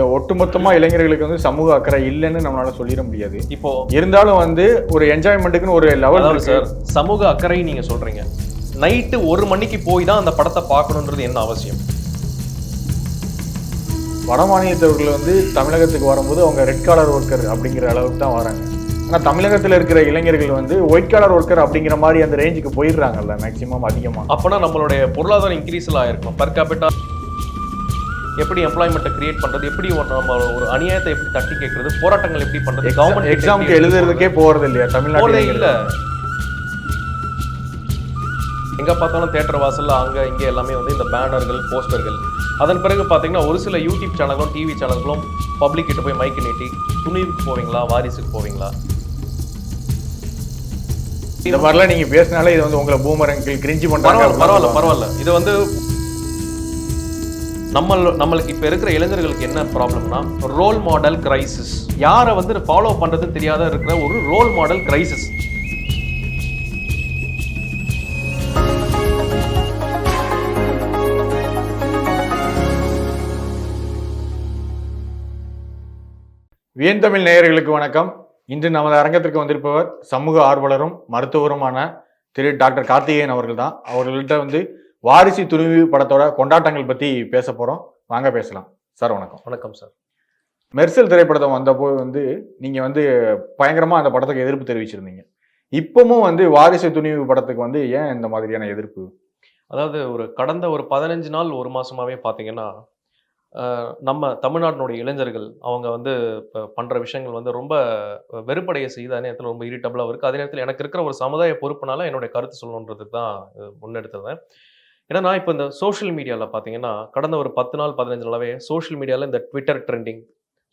இல்ல ஒட்டுமொத்தமா இளைஞர்களுக்கு வந்து சமூக அக்கறை இல்லைன்னு நம்மளால சொல்லிட முடியாது. இப்போ இருந்தாலும் வந்து ஒரு என்ஜாய்மெண்ட்டுக்குன்னு ஒரு லெவல் சார் சமூக அக்கறை நீங்க சொல்றீங்க. நைட்டு ஒரு மணிக்கு போய் தான் அந்த படத்தை பார்க்கணுன்றது என்ன அவசியம்? வட மாநிலத்தவர்கள் வந்து தமிழகத்துக்கு வரும்போது அவங்க ரெட் காலர் ஒர்க்கர் அப்படிங்கிற அளவுக்கு தான் வராங்க. ஆனா தமிழகத்துல இருக்கிற இளைஞர்கள் வந்து ஒயிட் காலர் ஒர்க்கர் அப்படிங்கிற மாதிரி அந்த ரேஞ்சுக்கு போயிடுறாங்கல்ல மேக்சிமம் அதிகமா. அப்பனா நம்மளுடைய பொருளாதாரம் இன்க்ரீஸ்ல ஆயிருக்கும். பர் கேபிட்டா எப்படி எம்ப்ளாய்மெண்ட்டை கிரியேட் பண்றது எப்படி நம்ம ஒரு அநியாயத்தை எப்படி தட்டி கேட்கறது போராட்டங்கள் எப்படி பண்றது கவர்மெண்ட் எக்ஸாமுக்கு எழுதுறதுக்கே போறது இல்லையா? தமிழ்நாடு? இல்ல. எங்க பார்த்தாலும் தேட்டர் வாசல்ல அங்க இங்க எல்லாமே வந்து இந்த பேனர்கள் போஸ்டர்கள் அதன் பிறகு பாத்தீங்கன்னா ஒரு சில யூடியூப் சேனல்களும் டிவி சேனல்களும் பப்ளிக் கிட்ட போய் மைக் நீட்டி துணிவுக்கு போவீங்களா வாரிசுக்கு போவீங்களா? இந்த மாதிரிலாம் நீங்க பேசினாலே இது வந்து உங்களை பூமர் அங்கிள் கிரிஞ்சி பரவாயில்ல பரவாயில்ல பரவாயில்ல. இது வந்து நம்ம நம்மளுக்கு இப்போ இருக்கிற இளைஞர்களுக்கு என்ன ப்ராப்ளம்னா ரோல் மாடல் கிரைசிஸ் யாரை வந்து ஃபாலோ பண்ணுறது தெரியாத இருக்கிற ஒரு ரோல் மாடல் கிரைசிஸ் வியன் தமிழ் நேயர்களுக்கு வணக்கம். இன்று நமது அரங்கத்திற்கு வந்திருப்பவர் சமூக ஆர்வலரும் மருத்துவருமான திரு டாக்டர் கார்த்திகேயன் அவர்கள் தான். அவர்கள்ட்ட வந்து வாரிசு துணிவு படத்தோட கொண்டாட்டங்கள் பத்தி பேச போறோம். வாங்க பேசலாம். சார் வணக்கம். வணக்கம் சார். மெர்சல் திரைப்படத்தை வந்தப்போ வந்து நீங்க வந்து பயங்கரமா அந்த படத்துக்கு எதிர்ப்பு தெரிவிச்சிருந்தீங்க. இப்பவும் வந்து வாரிசு துணிவு படத்துக்கு வந்து ஏன் இந்த மாதிரியான எதிர்ப்பு? அதாவது ஒரு கடந்த ஒரு பதினஞ்சு நாள் ஒரு மாசமாவே பாத்தீங்கன்னா அஹ், நம்ம தமிழ்நாட்டினுடைய இளைஞர்கள் அவங்க வந்து இப்ப பண்ற விஷயங்கள் வந்து ரொம்ப வெறுப்படைய செய்த நேரத்தில் ரொம்ப இரிட்டபிளாக இருக்கு. அதே நேரத்தில் எனக்கு இருக்கிற ஒரு சமுதாய பொறுப்புனால என்னுடைய கருத்து சொல்லணுன்றதுக்கு தான் இது முன்னெடுத்தது. ஏன்னா நான் இப்போ இந்த சோஷியல் மீடியாவில் பார்த்தீங்கன்னா கடந்த ஒரு பத்து நாள் பதினஞ்சு நாளாவே சோஷியல் மீடியாவில் இந்த ட்விட்டர் ட்ரெண்டிங்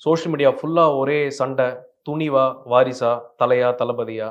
சோஷியல் மீடியா ஃபுல்லாக ஒரே சண்டை துணிவா வாரிசா தலையா தளபதியா.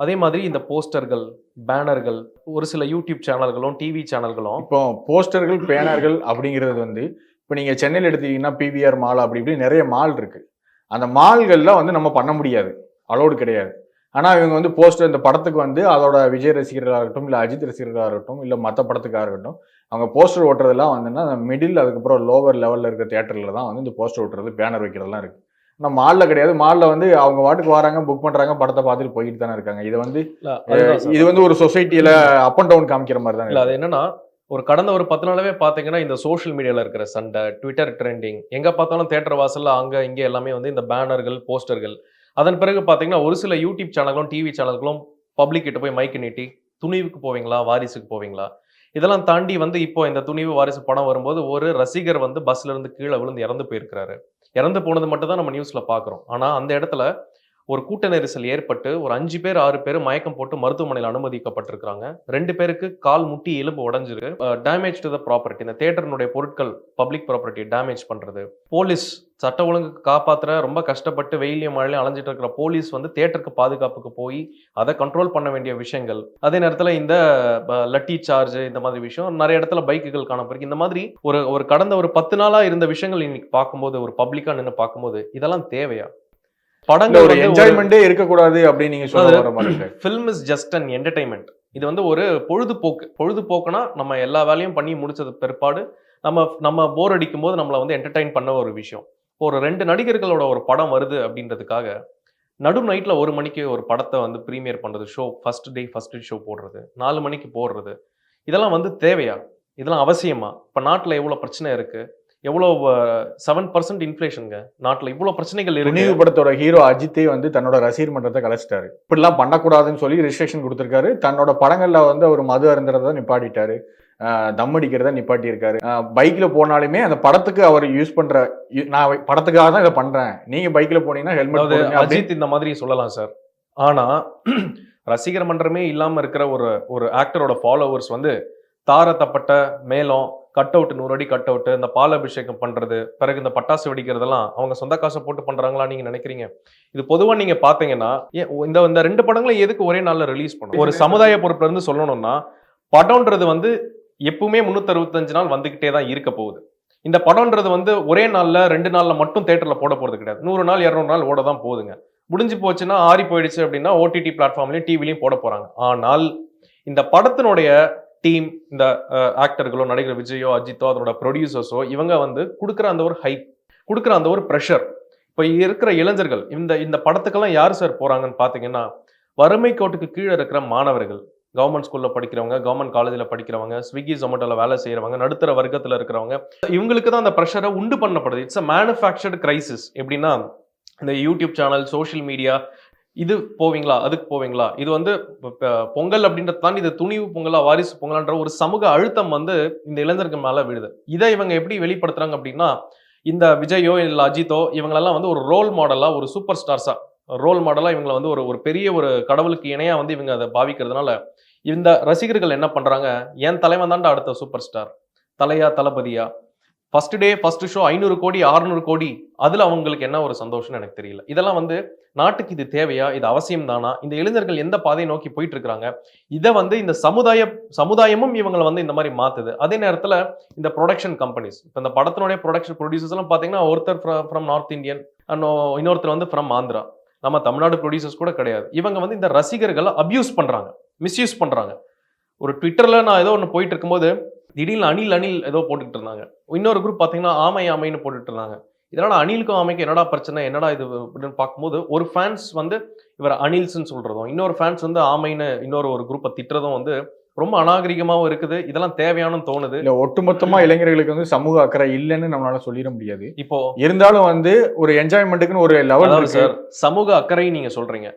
அதே மாதிரி இந்த போஸ்டர்கள் பேனர்கள் ஒரு சில யூடியூப் சேனல்களும் டிவி சேனல்களும் இப்போ போஸ்டர்கள் பேனர்கள் அப்படிங்கிறது வந்து இப்போ நீங்கள் சென்னையில் எடுத்தீங்கன்னா பிவிஆர் மால் அப்படி இப்படி நிறைய மால் இருக்குது அந்த மால்கள்லாம் வந்து நம்ம பண்ண முடியாது. அலோடு கிடையாது. ஆனா இவங்க வந்து போஸ்டர் இந்த படத்துக்கு வந்து அதோட விஜய் ரசிகர்களாக இருக்கட்டும் இல்லை அஜித் ரசிகர்களாக இருக்கட்டும் இல்லை மற்ற படத்துக்காக இருக்கட்டும் அவங்க போஸ்டர் ஓட்டுறதெல்லாம் வந்துன்னா மிடில் அதுக்கப்புறம் லோவர் லெவலில் இருக்க தேட்டரில் தான் வந்து இந்த போஸ்டர் ஓட்டுறது பேனர் வைக்கிறதெல்லாம் இருக்கு. ஆனால் மாலில் கிடையாது. மாலில் வந்து அவங்க வாட்டுக்கு வராங்க புக் பண்றாங்க படத்தை பார்த்துட்டு போயிட்டு தானே இருக்காங்க. இது வந்து. இது வந்து ஒரு சொசைட்டியில அப் அண்ட் டவுன் காமிக்கிற மாதிரி தான் இல்ல அது என்னன்னா ஒரு கடந்த ஒரு பத்து நாளாவே பாத்தீங்கன்னா இந்த சோஷியல் மீடியால இருக்கிற சண்டை ட்விட்டர் ட்ரெண்டிங் எங்க பார்த்தாலும் தேட்டர் வாசல்ல அங்க இங்க எல்லாமே வந்து இந்த பேனர்கள் போஸ்டர்கள் அதன் பிறகு பார்த்தீங்கன்னா ஒரு சில யூடியூப் சேனல்களும் டிவி சேனல்களும் பப்ளிக் கிட்ட போய் மைக் நீட்டி துணிவுக்கு போவீங்களா வாரிசுக்கு போவீங்களா? இதெல்லாம் தாண்டி வந்து இப்போ இந்த துணிவு வாரிசு படம் வரும்போது ஒரு ரசிகர் வந்து பஸ்ல இருந்து கீழே விழுந்து இறந்து போயிருக்கிறாரு. இறந்து போனது மட்டும் தான் நம்ம நியூஸ்ல பாக்குறோம் ஆனா அந்த இடத்துல ஒரு கூட்ட நெரிசல் ஏற்பட்டு ஒரு அஞ்சு பேர் ஆறு பேர் மயக்கம் போட்டு மருத்துவமனையில் அனுமதிக்கப்பட்டிருக்காங்க ரெண்டு பேருக்கு கால் முட்டி எலும்பு உடஞ்சிருக்கு. டேமேஜ் டு த ப்ராப்பர்ட்டி இந்த தேட்டரினுடைய பொருட்கள் பப்ளிக் ப்ராப்பர்ட்டி டேமேஜ் பண்ணுறது போலீஸ் சட்ட ஒழுங்குக்கு காப்பாற்றுற ரொம்ப கஷ்டப்பட்டு வெயிலையும் மழையிலையும் அலைஞ்சிட்டு இருக்கிற போலீஸ் வந்து தேட்டருக்கு பாதுகாப்புக்கு போய் அதை கண்ட்ரோல் பண்ண வேண்டிய விஷயங்கள். அதே நேரத்தில் இந்த லட்டி சார்ஜ் இந்த மாதிரி விஷயம் நிறைய இடத்துல பைக்குகள் காணப்பருக்கு இந்த மாதிரி ஒரு ஒரு கடந்த ஒரு பத்து நாளாக இருந்த விஷயங்கள் இன்னைக்கு பார்க்கும்போது ஒரு பப்ளிக்காக நின்று பார்க்கும்போது இதெல்லாம் தேவையா? படங்கள் ஒரு என்ஜாய்மெண்டே இருக்கக்கூடாது அப்படின்னு நீங்க சொல்ல. Film is just an entertainment இது வந்து ஒரு பொழுதுபோக்கு. பொழுதுபோக்குனா நம்ம எல்லா வேலையும் பண்ணி முடிச்சது பிற்பாடு நம்ம நம்ம போர் அடிக்கும் போது நம்மளை வந்து என்டர்டைன் பண்ண ஒரு விஷயம். ஒரு ரெண்டு நடிகர்களோட ஒரு படம் வருது அப்படின்றதுக்காக நடு நைட்ல ஒரு மணிக்கு ஒரு படத்தை வந்து ப்ரீமியர் பண்றது show first day first show போடுறது. நாலு மணிக்கு போடுறது. இதெல்லாம் வந்து தேவையா? இதெல்லாம் அவசியமா? இப்போ நாட்டில் எவ்வளோ பிரச்சனை இருக்கு? எவ்வளோ செவன் பர்சன்ட் இன்ஃப்ளேஷனுங்க நாட்டில் இவ்வளோ பிரச்சனைகள் இருக்கு. துணிவு படத்தோட ஹீரோ அஜித்தே வந்து தன்னோட ரசிகர் மன்றத்தை கலைச்சிட்டாரு. இப்படிலாம் பண்ணக்கூடாதுன்னு சொல்லி ரெஜிஸ்ட்ரேஷன் கொடுத்திருக்காரு. தன்னோட படங்கள்ல வந்து ஒரு மது அருந்துறத நிப்பாட்டிட்டாரு. தம் அடிக்கிறத நிப்பாட்டி இருக்காரு பைக்ல போனாலுமே அந்த படத்துக்கு அவர் யூஸ் பண்ற யு- நான் படத்துக்காக தான் இதை பண்றேன். நீங்க பைக்ல போனீங்கன்னா ஹெல்மெட் அஜித் இந்த மாதிரி சொல்லலாம் சார் ஆனா ரசிகர் மன்றமே இல்லாம இருக்கிற ஒரு ஒரு ஆக்டரோட ஃபாலோவர்ஸ் வந்து தாரத்தப்பட்ட மேளம் கட் அவுட் நூறு அடி கட் அவுட் இந்த பால் அபிஷேகம் பண்றது பிறகு இந்த பட்டாசு வெடிக்கிறதெல்லாம் அவங்க சொந்த காசை போட்டு பண்றாங்களா நீங்க நினைக்கிறீங்க? இது பொதுவாக நீங்க பாத்தீங்கன்னா இந்த இந்த ரெண்டு படங்களும் எதுக்கு ஒரே நாள்ல ரிலீஸ் பண்ணும் ஒரு சமுதாய பொறுப்புல இருந்து சொல்லணும்னா படம்ன்றது வந்து எப்பவுமே முன்னூத்தி அறுபத்தஞ்சு நாள் வந்துகிட்டே தான் இருக்க போகுது. இந்த படம்ன்றது வந்து ஒரே நாள்ல ரெண்டு நாள்ல மட்டும் தேட்டர்ல போட போறது கிடையாது. நூறு நாள் இரநூறு நாள் ஓட தான் போகுதுங்க. முடிஞ்சு போச்சுன்னா ஆறி போயிடுச்சு அப்படின்னா ஓடிடி பிளாட்ஃபார்ம்லயும் டிவிலையும் போட போறாங்க. ஆனால் இந்த படத்தினுடைய டீம் இந்த ஆக்டர்களோ நடிகர் விஜயோ அஜித்தோ அதனோட ப்ரொடியூசர்ஸோ இவங்க வந்து கொடுக்குற அந்த ஒரு ஹைப் கொடுக்குற அந்த ஒரு ப்ரெஷர் இப்போ இருக்கிற இளைஞர்கள் இந்த இந்த படத்துக்கெல்லாம் யார் சார் போகிறாங்கன்னு பார்த்தீங்கன்னா வறுமை கோட்டுக்கு கீழே இருக்கிற மாணவர்கள். கவர்மெண்ட் ஸ்கூலில் படிக்கிறவங்க கவர்மெண்ட் காலேஜில் படிக்கிறவங்க ஸ்விக்கி ஜொமேட்டோவில் வேலை செய்கிறவங்க நடுத்தர வர்க்கத்தில் இருக்கிறவங்க இவங்களுக்கு தான் அந்த ப்ரெஷரை உண்டு பண்ணப்படுது. இட்ஸ் அ மேனுஃபேக்சர்டு கிரைசிஸ் எப்படின்னா இந்த யூடியூப் சேனல் சோஷியல் மீடியா இது போவீங்களா? அதுக்கு போவீங்களா? இது வந்து பொங்கல் அப்படின்றத தாண்டி இது துணிவு பொங்கலா வாரிசு பொங்கலான்ற ஒரு சமூக அழுத்தம் வந்து இந்த இளைஞர்கள் மேல விழுது. இதை இவங்க எப்படி வெளிப்படுத்துறாங்க அப்படின்னா இந்த விஜயோ இல்லை அஜித்தோ இவங்களெல்லாம் வந்து ஒரு ரோல் மாடலா ஒரு சூப்பர் ஸ்டார்ஸா ரோல் மாடலா இவங்களை வந்து ஒரு ஒரு பெரிய ஒரு கடவுளுக்கு இணையா வந்து இவங்க அதை பாவிக்கிறதுனால இந்த ரசிகர்கள் என்ன பண்றாங்க? என் தலைவன் தான்டா அடுத்த சூப்பர் ஸ்டார் தலையா தளபதியா? ஃபர்ஸ்ட் டே ஃபர்ஸ்ட் ஷோ ஐநூறு கோடி 600 கோடி. அதில் அவங்களுக்கு என்ன ஒரு சந்தோஷம்னு எனக்கு தெரியல. இதெல்லாம் வந்து நாட்டுக்கு இது தேவையா? இது அவசியம் தானா இந்த இளைஞர்கள் எந்த பாதையை நோக்கி போயிட்டு இருக்காங்க இதை வந்து இந்த சமுதாய சமுதாயமும் இவங்களை வந்து இந்த மாதிரி மாத்துது. அதே நேரத்தில் இந்த ப்ரொடக்ஷன் கம்பெனிஸ் இப்போ இந்த படத்தினுடைய ப்ரொடக்ஷன் ப்ரொடியூசர்ஸ் எல்லாம் பாத்தீங்கன்னா ஒருத்தர் ஃப்ரம் நார்த் இந்தியன் அண்ட் இன்னொருத்தர் வந்து ஃப்ரம் ஆந்திரா நம்ம தமிழ்நாடு ப்ரொடியூசர்ஸ் கூட கிடையாது. இவங்க வந்து இந்த ரசிகர்களை அப்யூஸ் பண்ணுறாங்க மிஸ்யூஸ் பண்ணுறாங்க ஒரு ட்விட்டரில் நான் ஏதோ ஒன்று போயிட்டு இருக்கும்போது திடீர்னு அணில் அணில் ஏதோ போட்டுக்கிட்டு இருந்தாங்க. இன்னொரு குரூப் பார்த்தீங்கன்னா ஆமை ஆமைன்னு போட்டுட்டு இருந்தாங்க. இதனால அணிலுக்கும் ஆமைக்கும் என்னடா பிரச்சனை? என்னடா இது அப்படின்னு பார்க்கும்போது ஒரு ஃபேன்ஸ் வந்து இவர் அனில்ஸ்ன்னு சொல்றதும் இன்னொரு ஃபேன்ஸ் வந்து ஆமைன்னு இன்னொரு ஒரு குரூப்பை திட்டுறதும் வந்து ரொம்ப அநாகரிகமாவும் இருக்குது. இதெல்லாம் தேவையானு தோணுது. இல்ல ஒட்டுமொத்தமா இளைஞர்களுக்கு வந்து சமூக அக்கறை இல்லைன்னு நம்மளால சொல்லிட முடியாது. இப்போ இருந்தாலும் வந்து ஒரு என்ஜாய்மெண்ட்டுக்குன்னு ஒரு லெவல் சார் சமூக அக்கறை நீங்க சொல்றீங்க.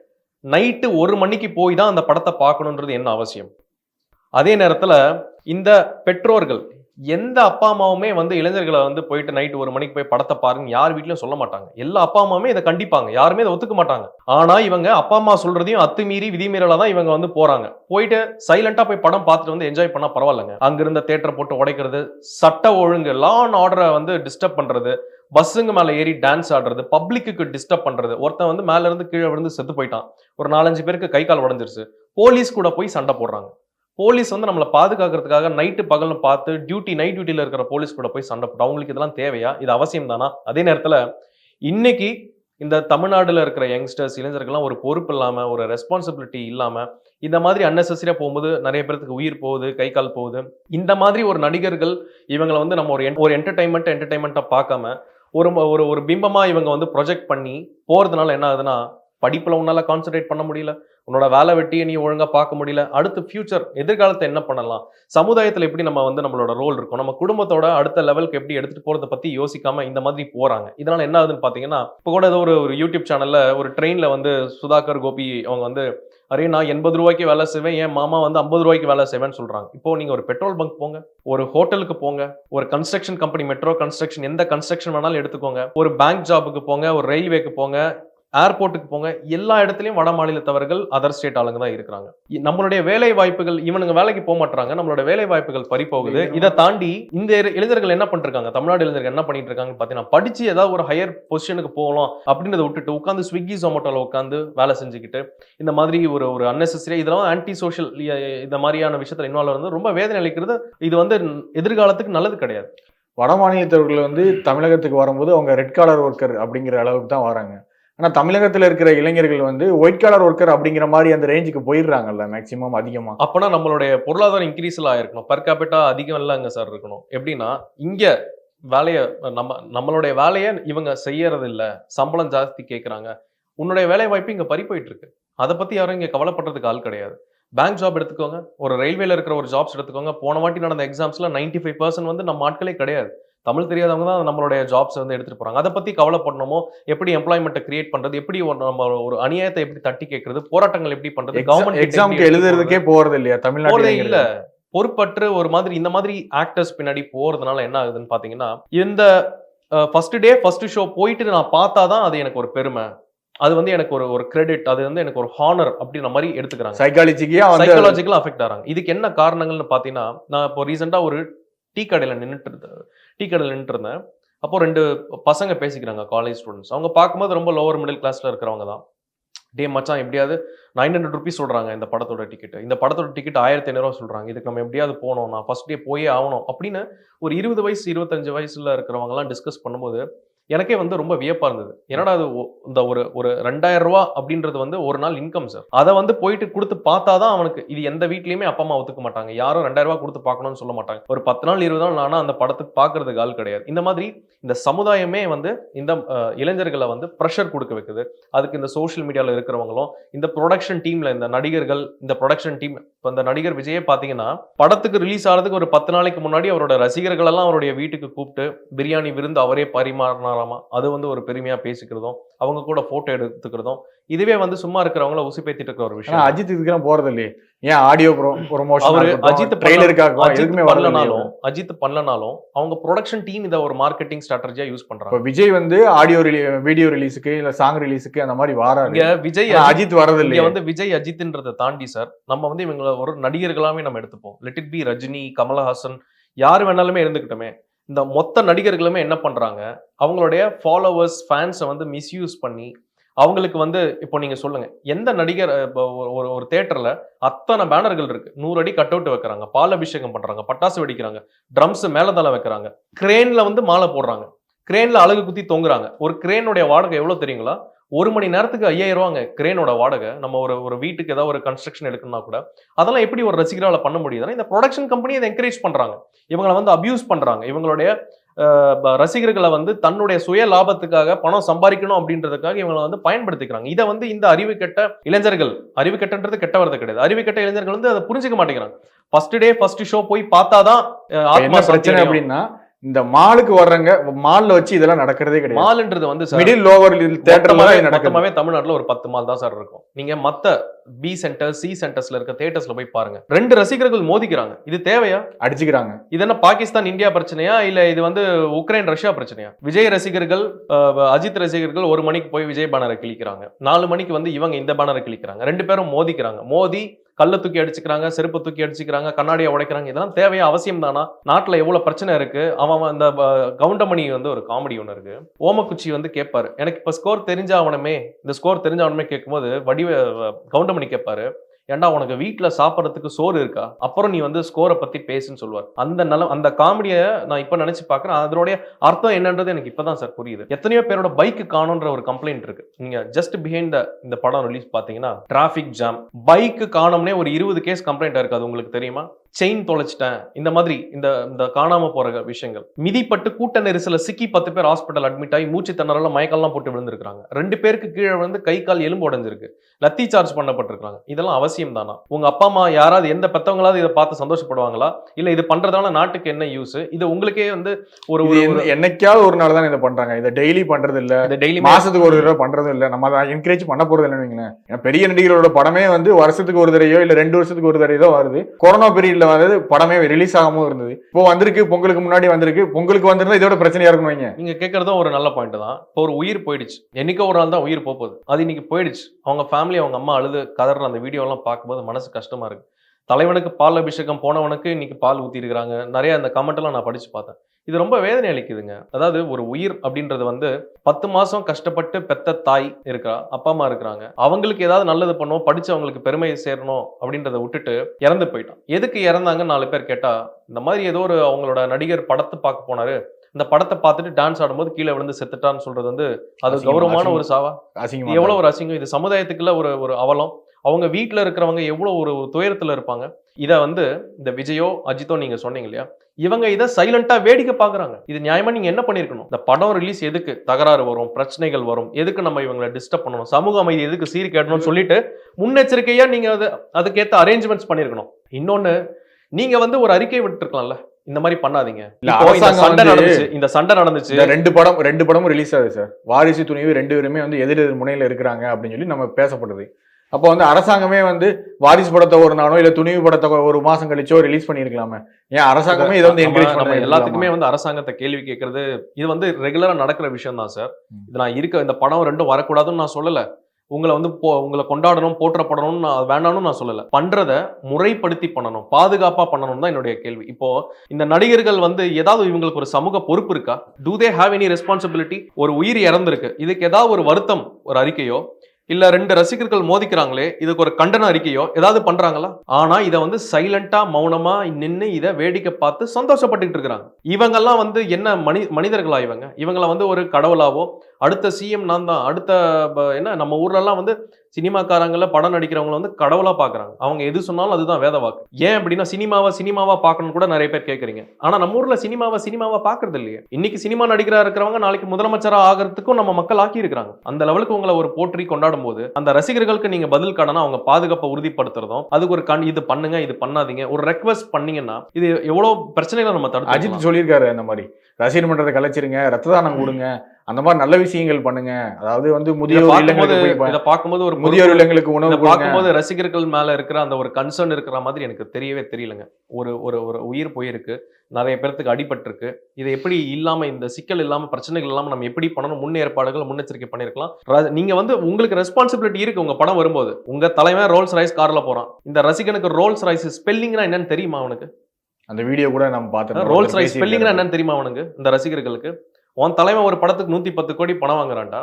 நைட்டு ஒரு மணிக்கு போய் தான் அந்த படத்தை பார்க்கணுன்றது என்ன அவசியம்? அதே நேரத்தில் இந்த பெற்றோர்கள் எந்த அப்பா அம்மாவுமே வந்து இளைஞர்களை வந்து போயிட்டு நைட்டு ஒரு மணிக்கு போய் படத்தை பாருங்க யார் வீட்லயும் சொல்ல மாட்டாங்க. எல்லா அப்பா அம்மாவுமே இதை கண்டிப்பாங்க. யாருமே இதை ஒத்துக்க மாட்டாங்க. ஆனா இவங்க அப்பா அம்மா சொல்றதையும் அத்துமீறி விதிமீறலா தான் இவங்க வந்து போறாங்க. போயிட்டு சைலண்டா போய் படம் பார்த்துட்டு வந்து என்ஜாய் பண்ணா பரவாயில்லைங்க. அங்கிருந்த தேட்டரை போட்டு உடைக்கிறது சட்ட ஒழுங்கு லா அண்ட் ஆர்டரை வந்து டிஸ்டர்ப் பண்றது பஸ்ஸுங்க மேல ஏறி டான்ஸ் ஆடுறது பப்ளிக்கு டிஸ்டர்ப் பண்றது. ஒருத்தன் வந்து மேல இருந்து கீழே விழுந்து செத்து போயிட்டான். ஒரு நாலஞ்சு பேருக்கு கை கால் உடஞ்சிருச்சு. போலீஸ் கூட போய் சண்டை போடுறாங்க. போலீஸ் வந்து நம்மளை பாதுகாக்கிறதுக்காக நைட்டு பகல்னு பார்த்து டியூட்டி நைட் டியூட்டியில் இருக்கிற போலீஸ் கூட போய் சண்டை போட்டு அவங்களுக்கு இதெல்லாம் தேவையா? இது அவசியம் தானா அதே நேரத்தில் இன்னைக்கு இந்த தமிழ்நாடுல இருக்கிற யங்ஸ்டர்ஸ் இளைஞர்கள்லாம் ஒரு பொறுப்பு இல்லாமல் ஒரு ரெஸ்பான்சிபிலிட்டி இல்லாமல் இந்த மாதிரி அன்னெசரியாக போகும்போது நிறைய பேருக்கு உயிர் போகுது கை கால் போகுது. இந்த மாதிரி ஒரு நடிகர்கள் இவங்களை வந்து நம்ம ஒரு ஒரு என்டர்டைன்மெண்ட் என்டர்டைன்மெண்ட்டாக பார்க்காம ஒரு ஒரு ஒரு பிம்பமாக இவங்க வந்து ப்ரொஜெக்ட் பண்ணி போகிறதுனால என்ன ஆகுதுன்னா படிப்பில் உன்னால் கான்சென்ட்ரேட் பண்ண முடியல. உன்னோட வேலை வெட்டியை நீ ஒழுங்காக பார்க்க முடியல. அடுத்து ஃபியூச்சர் எதிர்காலத்தை என்ன பண்ணலாம்? சமுதாயத்தில் எப்படி நம்ம வந்து நம்மளோட ரோல் இருக்கும்? நம்ம குடும்பத்தோட அடுத்த லெவலுக்கு எப்படி எடுத்துகிட்டு போகிறத பற்றி யோசிக்காம இந்த மாதிரி போகிறாங்க இதனால் என்ன ஆகுதுன்னு பார்த்தீங்கன்னா இப்போ கூட ஏதோ ஒரு ஒரு யூடியூப் சேனலில் ஒரு ட்ரெயினில் வந்து சுதாகர் கோபி அவங்க வந்து அரே நான் எண்பது ரூபாய்க்கு வேலை செய்வேன். என் மாமா வந்து ஐம்பது ரூபாய்க்கு வேலை செய்வேன்னு சொல்கிறாங்க இப்போ நீங்கள் ஒரு பெட்ரோல் பங்க் போங்க. ஒரு ஹோட்டலுக்கு போங்க. ஒரு கன்ஸ்ட்ரக்ஷன் கம்பெனி மெட்ரோ கன்ஸ்ட்ரக்ஷன் எந்த கன்ஸ்ட்ரக்ஷன் வேணாலும் எடுத்துக்கோங்க. ஒரு பேங்க் ஜாபுக்கு போங்க. ஒரு ரயில்வேக்கு போங்க. ஏர்போர்ட்டுக்கு போங்க. எல்லா இடத்துலயும் வட மாநிலத்தவர்கள் அதர் ஸ்டேட் ஆளுங்க தான் இருக்கிறாங்க. நம்மளுடைய வேலை வாய்ப்புகள் இவனுங்க வேலைக்கு போக மாட்டாங்க நம்மளோட வேலை வாய்ப்புகள் பறி போகுது இதை தாண்டி இந்த இளைஞர்கள் என்ன பண்ணிருக்காங்க தமிழ்நாடு இளைஞர்கள் என்ன பண்ணிட்டு இருக்காங்க பாத்தீங்கன்னா படிச்சு ஏதாவது ஒரு ஹையர் பொசிஷனுக்கு போகலாம் அப்படின்றத விட்டுட்டு உட்காந்து ஸ்விக்கி ஜொமேட்டோல உட்காந்து வேலை செஞ்சுக்கிட்டு இந்த மாதிரி ஒரு ஒரு அன்னெசரி இதெல்லாம் ஆன்டி சோஷியல் இந்த மாதிரியான விஷயத்துல இன்வால்வ் வந்து ரொம்ப வேதனை அளிக்கிறது. இது வந்து எதிர்காலத்துக்கு நல்லது கிடையாது. வட மாநிலத்தவர்கள் வந்து தமிழகத்துக்கு வரும்போது அவங்க ரெட் காலர் ஒர்க்கர் அப்படிங்கிற அளவுக்கு தான் வராங்க. ஆனால் தமிழகத்தில் இருக்கிற இளைஞர்கள் வந்து ஒயிட் கலர் ஒர்க்கர் அப்படிங்கிற மாதிரி அந்த ரேஞ்சுக்கு போயிடுறாங்கல்ல மேக்சிமம் அதிகமாக அப்போனா நம்மளுடைய பொருளாதாரம் இன்க்ரீஸில் ஆயிருக்கணும். பர் கேபிட்டா அதிகம் இல்லைங்க சார் இருக்கணும். எப்படின்னா இங்கே வேலையை நம்ம நம்மளுடைய வேலையை இவங்க செய்யறது சம்பளம் ஜாஸ்தி கேட்குறாங்க உன்னுடைய வேலை வாய்ப்பு இங்கே பறி போயிட்டு இருக்கு அதை பற்றி யாரும் இங்கே கவலைப்படுறதுக்கு ஆள் கிடையாது. பேங்க் ஜாப் எடுத்துக்கோங்க. ஒரு ரயில்வேல இருக்கிற ஒரு ஜாப்ஸ் எடுத்துக்கோங்க. போன வாட்டி நடந்த எக்ஸாம்ஸ்ல 95% ஃபைவ் பர்சன்ட் வந்து நம்ம ஆட்களே கிடையாது. தமிழ் தெரியாதவங்க தான் நம்மளுடைய ஜாப்ஸ் வந்து எடுத்துட்டு போறாங்க. அதை பத்தி கவலைப்படணுமோ? எப்படி எம்ப்ளாய்மெண்ட்டை கிரியேட் பண்றது? எப்படி நம்ம ஒரு அநியாயத்தை எப்படி தட்டி கேட்கறது? போராட்டங்கள் எப்படி பண்றது? கவர்மெண்ட் எக்ஸாம்க்கு எழுதுறதுக்கே போறது இல்லையா? தமிழ்நாடு? இல்ல. பொறுப்பற்று ஒரு மாதிரி இந்த மாதிரி ஆக்டர்ஸ் பின்னாடி போறதுனால என்ன ஆகுதுன்னு பாத்தீங்கன்னா இந்த ஃபர்ஸ்ட் டே ஃபர்ஸ்ட் ஷோ போயிட்டு நான் பார்த்தாதான் அது எனக்கு ஒரு பெருமை. அது வந்து எனக்கு ஒரு ஒரு கிரெடிட் அது வந்து எனக்கு ஒரு ஹானர் அப்படின்ற மாதிரி எடுத்துக்கிறாங்க. சைக்காலஜிக்கா சைக்காலஜிக்கல் அஃபெக்ட் ஆறாங்க. இதுக்கு என்ன காரணங்கள்னு பாத்தீங்கன்னா நான் இப்போ ரீசெண்டா ஒரு டீ கடையில நின்னுட்டு இருந்தேன். டீ கடையில் நின்றுருந்தேன் அப்போ ரெண்டு பசங்க பேசிக்கிறாங்க காலேஜ் ஸ்டூடெண்ட்ஸ் அவங்க பார்க்கும்போது ரொம்ப லோவர் மிடில் கிளாஸில் இருக்கிறவங்க தான். டே மச்சான் எப்படியாவது நைன் ஹண்ட்ரட் ருபீஸ் சொல்கிறாங்க இந்த படத்தோட டிக்கெட் இந்த படத்தோட டிக்கெட் ஆயிரத்தி ஐநூறுவா சொல்கிறாங்க இதுக்கு நம்ம எப்படியாவது போகணும். நான் ஃபர்ஸ்ட் டே போயே ஆகணும். அப்படின்னு ஒரு இருபது வயசு இருபத்தஞ்சு வயசில் இருக்கிறவங்கலாம் டிஸ்கஸ் பண்ணும்போது எனக்கே வந்து ரொம்ப வியப்பா இருந்தது. என்னடா அது ஒ- இந்த ஒரு ஒரு ரெண்டாயிரம் ரூபா அப்படின்றது வந்து ஒரு நாள் இன்கம் சார் அதை வந்து போயிட்டு கொடுத்து பார்த்தாதான் அவனுக்கு இது எந்த வீட்லயுமே அப்பா அம்மா ஒத்துக்க மாட்டாங்க. யாரும் ரெண்டாயிரம் ரூபா கொடுத்து பார்க்கணும்னு சொல்ல மாட்டாங்க. ஒரு பத்து நாள் இருபது நாள் நானா அந்த படத்துக்கு பார்க்கறதுக்கு ஆள் கிடையாது. இந்த மாதிரி இந்த சமுதாயமே வந்து இந்த இளைஞர்களை வந்து ப்ரெஷர் கொடுக்க வைக்குது. அதுக்கு இந்த சோஷியல் மீடியாவில் இருக்கிறவங்களும் இந்த ப்ரொடக்ஷன் டீம்ல இந்த நடிகர்கள் இந்த ப்ரொடக்ஷன் டீம் இப்போ இந்த நடிகர் விஜயே பார்த்தீங்கன்னா படத்துக்கு ரிலீஸ் ஆகிறதுக்கு ஒரு பத்து நாளைக்கு முன்னாடி அவரோட ரசிகர்கள் எல்லாம் அவருடைய வீட்டுக்கு கூப்பிட்டு பிரியாணி விருந்து அவரே பரிமாறினாராமா அது வந்து ஒரு பெருமையா பேசிக்கிறதும் அவங்க கூட போட்டோ எடுத்துக்கிறதும் இதுவே வந்து சும்மா இருக்கிறவங்கள உசுப்பேத்திட்டு இருக்கிற ஒரு விஷயம். அஜித் இதுக்கெல்லாம் போறது இல்லையே ஏன் ஆடியோ ப்ரொமோஷன் அவரு அஜித் ட்ரெய்லருக்காக எதுக்குமே வரல பண்ணலனாலும் அஜித் பண்ணலனாலும் அவங்க ப்ரொடக்ஷன் டீம் இதை ஒரு மார்க்கெட்டிங் ஸ்ட்ராட்டஜியா யூஸ் இப்ப பண்றாங்க விஜய் வந்து ஆடியோ ரிலீ வீடியோ ரிலீஸுக்கு இல்ல சாங் ரிலீஸுக்கு அந்த மாதிரி வாராரு. இங்க விஜய் அஜித் வரது இல்லையே வந்து விஜய் அஜித்ன்றதை தாண்டி சார் நம்ம வந்து இவங்கள ஒரு நடிகர்களாவே நம்ம எடுத்துப்போம். Let it be Rajini Kamal Haasan யார் வேணாலுமே இருந்துக்கிட்டோமே இந்த மொத்த நடிகர்களுமே என்ன பண்றாங்க? அவங்களுடைய ஃபாலோவர்ஸ் ஃபேன்ஸை வந்து மிஸ்யூஸ் பண்ணி அவங்களுக்கு வந்து இப்போ நீங்க சொல்லுங்க எந்த நடிகர் இப்போ ஒரு- ஒரு தேட்டரில் தேட்டர்ல அத்தனை பேனர்கள் இருக்கு. நூறு அடி கட் அவுட் வைக்கிறாங்க பால் அபிஷேகம் பண்றாங்க பட்டாசு வெடிக்கிறாங்க ட்ரம்ஸ் மேலதளம் வைக்கிறாங்க கிரேன்ல வந்து மாலை போடுறாங்க கிரேன்ல அழகு குத்தி தொங்குறாங்க. ஒரு கிரேனுடைய வாடகை எவ்வளவு தெரியுங்களா? ஒரு மணி நேரத்துக்கு ஐயாயிரம் ரூபாங்க கிரேனோட வாடகை. நம்ம ஒரு ஒரு வீட்டுக்கு ஏதாவது ஒரு கன்ஸ்ட்ரக்ஷன் எடுக்கணும்னா கூட அதெல்லாம் எப்படி ஒரு ரசிகரால பண்ண முடியுதுன்னா இந்த ப்ரொடக்ஷன் கம்பெனி இதை என்கரேஜ் பண்றாங்க. இவங்களை வந்து அபியூஸ் பண்றாங்க. இவங்களுடைய ரசிகர்களை வந்து தன்னுடைய சுய லாபத்துக்காக பணம் சம்பாதிக்கணும் அப்படின்றதுக்காக இவங்களை வந்து பயன்படுத்திக்கிறாங்க. இதை வந்து இந்த அறிவு கெட்ட இளைஞர்கள் அறிவு கெட்டன்றது கெட்ட வார்த்தை கிடையாது. அறிவு கெட்ட இளைஞர்கள் வந்து அதை புரிஞ்சுக்க மாட்டேங்கிறாங்க. ஃபர்ஸ்ட் டே ஃபர்ஸ்ட் ஷோ போய் பார்த்தாதான் ஆத்மா பிரச்சனை. அப்படின்னா இந்த மாலுக்கு வர்றவங்க மால்ல வச்சு இதெல்லாம் நடக்கிறதே கிடையாது. மால்ன்றது வந்து மிடில் லோவர் தேட்டர்ல மொத்தமாவே தான் நடக்குது. மொத்தமாவே தமிழ்நாட்டுல ஒரு பத்து மால் தான் சார் இருக்கும். நீங்க மத்த பி சென்டர் சி சென்டர்ஸ்ல இருக்க தேட்டர்ஸ்ல போய் பாருங்க. ரெண்டு ரசிகர்கள் மோதிக்கிறாங்க. இது தேவையா? அடிச்சுக்கிறாங்க. இது என்ன பாகிஸ்தான் இந்தியா பிரச்சனையா? இல்ல இது வந்து உக்ரைன் ரஷ்யா பிரச்சனையா? விஜய் ரசிகர்கள் அஜித் ரசிகர்கள் ஒரு மணிக்கு போய் விஜய் பேனரை கிழிக்கிறாங்க. நாலு மணிக்கு வந்து இவங்க இந்த பேனரை கிழிக்கிறாங்க. ரெண்டு பேரும் மோதிக்கிறாங்க. மோதி கல்லை தூக்கி அடிச்சுக்கிறாங்க செருப்பு தூக்கி அடிச்சுக்கிறாங்க கண்ணாடியை உடைக்கிறாங்க. இதெல்லாம் தேவையா அவசியம் தானா? நாட்டில் எவ்வளோ பிரச்சனை இருக்கு? அவன் அந்த இந்த கவுண்டமணி வந்து ஒரு காமெடி ஒன்று இருக்கு. ஓமக்குச்சி வந்து கேட்பாரு எனக்கு இப்போ ஸ்கோர் தெரிஞ்ச அவனமே இந்த ஸ்கோர் தெரிஞ்ச அவனமே கேட்கும்போது வடிவ கவுண்டமணி கேட்பாரு ஏன்டா உனக்கு வீட்டில் சாப்பிட்றதுக்கு சோறு இருக்கா? அப்புறம் நீ வந்து ஸ்கோரை பற்றி பேசுன்னு சொல்லுவார். அந்த நல அந்த காமெடியை நான் இப்போ நினச்சி பார்க்குறேன் அதனுடைய அர்த்தம் என்னன்றது எனக்கு இப்போ தான் சார் புரியுது. எத்தனையோ பேரோட பைக்கு காணுன்ற ஒரு கம்ப்ளைண்ட் இருக்கு. நீங்கள் ஜஸ்ட் பிஹைண்ட் த இந்த படம் ரிலீஸ் பார்த்தீங்கன்னா டிராஃபிக் ஜாம் பைக்கு காணும்னே ஒரு இருபது கேஸ் கம்ப்ளைண்ட் இருக்காது உங்களுக்கு தெரியுமா? செயின் தொலைச்சிட்டேன். இந்த மாதிரி இந்த இந்த காணாம போற விஷயங்கள். மிதிப்பட்டு கூட்ட நெரிசல சிக்கி பத்து பேர் ஹாஸ்பிட்டல் அட்மிட் ஆகி மூச்சு திணறல மயக்கெல்லாம் போட்டு விழுந்திருக்காங்க ரெண்டு பேருக்கு கீழே வந்து கை கால் எலும்பு உடைஞ்சிருக்கு. லத்தி சார்ஜ் பண்ணப்பட்டிருக்காங்க இதெல்லாம் அவசியம் தானா? உங்க அப்பா அம்மா யாராவது எந்த பெத்தவங்களாவது இதை பார்த்து சந்தோஷப்படுவாங்களா? இல்ல இது பண்றதால நாட்டுக்கு என்ன யூஸ் இது உங்களுக்கே வந்து ஒரு என்னைக்காவது ஒரு நாள் தான் இதை பண்றாங்க. இதை டெய்லி பண்றது இல்ல இந்த டெய்லி மாசத்துக்கு ஒரு தடவை பண்றதும் இல்ல. நம்ம அதை என்கரேஜ் பண்ண போறது இல்லைன்னு பெரிய நடிகர்களோட படமே வந்து வருஷத்துக்கு ஒரு தடவையோ இல்ல ரெண்டு வருஷத்துக்கு ஒரு தான் வருது. கொரோனா பீரியட்ல அதாவது படமே ரிலீஸ் ஆகாம இருந்தது. இப்போ வந்திருக்கு பொங்கலுக்கு முன்னாடி வந்திருக்கு. பொங்கலுக்கு வந்திருந்தா இதோட பிரச்சனையா இருக்கும் வைங்க. நீங்க கேட்கறதும் ஒரு நல்ல பாயிண்ட் தான். இப்போ ஒரு உயிர் போயிடுச்சு. என்னைக்கோ ஒரு நாள் தான் உயிர் போகுது அது இன்னைக்கு போயிடுச்சு. அவங்க ஃபேமிலி அவங்க அம்மா அழுது கதற அந்த வீடியோ எல்லாம் பார்க்கும்போது மனசு கஷ்டமா இருக்கு. தலைவனுக்கு பால் அபிஷேகம் போனவனுக்கு இன்னைக்கு பால் ஊத்தி நிறைய அந்த கமெண்ட் எல்லாம் நான் படிச்சு பார்த்தேன். இது ரொம்ப வேதனை அளிக்குதுங்க. அதாவது ஒரு உயிர் அப்படின்றது வந்து பத்து மாசம் கஷ்டப்பட்டு பெத்த தாய் இருக்கா அப்பா அம்மா இருக்கிறாங்க. அவங்களுக்கு ஏதாவது நல்லது பண்ணும் படிச்சு அவங்களுக்கு பெருமை சேரணும் அப்படின்றத விட்டுட்டு இறந்து போயிட்டான். எதுக்கு இறந்தாங்க நாலு பேர் கேட்டா இந்த மாதிரி ஏதோ ஒரு அவங்களோட நடிகர் படத்தை பார்க்க போனாரு. இந்த படத்தை பார்த்துட்டு டான்ஸ் ஆடும்போது கீழே விழுந்து செத்துட்டான்னு சொல்றது வந்து அது கௌரவமான. ஒரு சாவா? அசிங்கமா எவ்வளவு ஒரு அசிங்கம். இது சமுதாயத்துக்குள்ள ஒரு ஒரு அவலம். அவங்க வீட்ல இருக்கிறவங்க எவ்வளவு ஒரு ஒரு துயரத்துல இருப்பாங்க. இத வந்து இந்த விஜயோ அஜித்தோ நீங்க சொன்னீங்க இல்லையா? இவங்க இதை சைலண்டா வேடிக்கை பாக்குறாங்க இது நியாயமா நீங்க என்ன பண்ணிருக்கணும்? இந்த படம் ரிலீஸ் எதுக்கு தகராறு வரும் பிரச்சனைகள் வரும்? எதுக்கு நம்ம இவங்களை டிஸ்டர்ப் பண்ணணும்? சமூக அமைதி எதுக்கு சீர் கேட்டணும்னு சொல்லிட்டு முன்னெச்சரிக்கையா நீங்க அது அதுக்கேத்த அரேஞ்ச்மெண்ட்ஸ் பண்ணிருக்கணும். இன்னொன்னு நீங்க வந்து ஒரு அறிக்கை விட்டுருக்கலாம்ல? இந்த மாதிரி பண்ணாதீங்க. இல்ல, சண்டை நடந்துச்சு இந்த சண்டை நடந்துச்சு. ரெண்டு படம் ரெண்டு படமும் ரிலீஸ் ஆகுது சார் வாரிசு துணிவு ரெண்டு பேருமே வந்து எதிர் எதிர் முனையில இருக்கிறாங்க அப்படின்னு சொல்லி நம்ம பேசப்படுது. அப்போ வந்து அரசாங்கமே வந்து வாரிசு படத்தை ஒரு நாளோ இல்ல துணிவு படத்தை ஒரு மாசம் கழிச்சோ ரிலீஸ் பண்ணிருக்கலாமே ஏன் அரசாங்கமே இதை வந்து என்கரேஜ் நம்ம பண்ண எல்லாத்துக்குமே வந்து அரசாங்கத்தை கேள்வி கேட்கறது இது வந்து ரெகுலரா நடக்கிற விஷயம் தான் சார். இது நான் இருக்க இந்த படம் ரெண்டும் வரக்கூடாதுன்னு நான் சொல்லல. உங்களை வந்து போ உங்களை கொண்டாடணும் போற்றப்படணும்னு நான் வேணாம்னு நான் சொல்லல. பண்றத முறைப்படுத்தி பண்ணணும் பாதுகாப்பா பண்ணணும் தான் என்னுடைய கேள்வி. இப்போ இந்த நடிகர்கள் வந்து ஏதாவது இவங்களுக்கு ஒரு சமூக பொறுப்பு இருக்கா? Do they have any responsibility ஒரு உயிர் இறந்திருக்கு. இதுக்கு ஏதாவது ஒரு வருத்தம் ஒரு அறிக்கையோ? இல்ல ரெண்டு ரசிகர்கள் மோதிக்கிறாங்களே இதுக்கு ஒரு கண்டன அறிக்கையோ ஏதாவது பண்றாங்களா? ஆனா இதை வந்து சைலண்டா மௌனமா நின்று இதை வேடிக்கை பார்த்து சந்தோஷப்பட்டுட்டு இருக்கிறாங்க. இவங்கெல்லாம் வந்து என்ன மனி மனிதர்களா இவங்க? இவங்களை வந்து ஒரு கடவுளாவோ அடுத்த சிஎம் நான் தான் அடுத்த ப- என்ன நம்ம ஊர்ல எல்லாம் வந்து சினிமாக்காரங்கள படம் நடிக்கிறவங்கள வந்து கடவுளா பாக்குறாங்க. அவங்க எது சொன்னாலும் அதுதான் வேத வாக்கு. ஏன் அப்படின்னா சினிமாவை சினிமாவா பார்க்கணும் கூட நிறைய பேர் கேக்குறீங்க. ஆனா நம்ம ஊர்ல சினிமாவை சினிமாவா பாக்குறது இல்லையே. இன்னைக்கு சினிமா நடிகரா இருக்கிறவங்க நாளைக்கு முதலமைச்சரா ஆகிறதுக்கும் நம்ம மக்கள் ஆக்கி இருக்கிறாங்க அந்த லெவலுக்கு உங்களை ஒரு போற்றி கொண்டாடும் போது அந்த ரசிகர்களுக்கு நீங்க பதில் கடனா அவங்க பாதுகாப்பை உறுதிப்படுத்துறதும் அதுக்கு ஒரு கண் இது பண்ணுங்க இது பண்ணாதீங்க ஒரு ரெக்வஸ்ட் பண்ணீங்கன்னா இது எவ்வளவு பிரச்சனைகளை நம்ம தடுத்து அஜித் சொல்லியிருக்காரு அந்த மாதிரி. ரசிகர் மன்றத்தை கலைச்சிருங்க ரத்த தானம் கொடுங்க அந்த மாதிரி நல்ல விஷயங்கள் பண்ணுங்க. அதாவது வந்து முதியோர் இதை பார்க்கும்போது ஒரு முதியோர் இல்லங்களுக்கு உணவு பார்க்கும்போது ரசிகர்கள் மேல இருக்கிற அந்த ஒரு கன்சர்ன் இருக்கிற மாதிரி எனக்கு தெரியவே தெரியலங்க. ஒரு ஒரு ஒரு உயிர் போயிருக்கு. நிறைய பேர்த்துக்கு அடிபட்டிருக்கு. இதை எப்படி இல்லாம இந்த சிக்கல் இல்லாம பிரச்சனைகள் இல்லாம நம்ம எப்படி பண்ணணும் முன்னேற்பாடுகள் முன்னெச்சரிக்கை பண்ணிருக்கலாம் நீங்க வந்து உங்களுக்கு ரெஸ்பான்சிபிலிட்டி இருக்கு உங்க படம் வரும்போது. உங்க தலைவன் ரோல்ஸ் ரைஸ் கார்ல போறான். இந்த ரசிகனுக்கு ரோல்ஸ் ரைஸ் ஸ்பெல்லிங்னா என்னன்னு தெரியுமா அவனுக்கு? அந்த வீடியோ கூட நம்ம பார்த்தோம் ரோல்ஸ் ரைஸ் ஸ்பெல்லிங்னா என்னன்னு தெரியுமா அவனுக்கு? இந்த ரசிகர்களுக்கு? உன் தலைவன் ஒரு படத்துக்கு நூத்தி பத்து கோடி பணம் வாங்குறான்டா.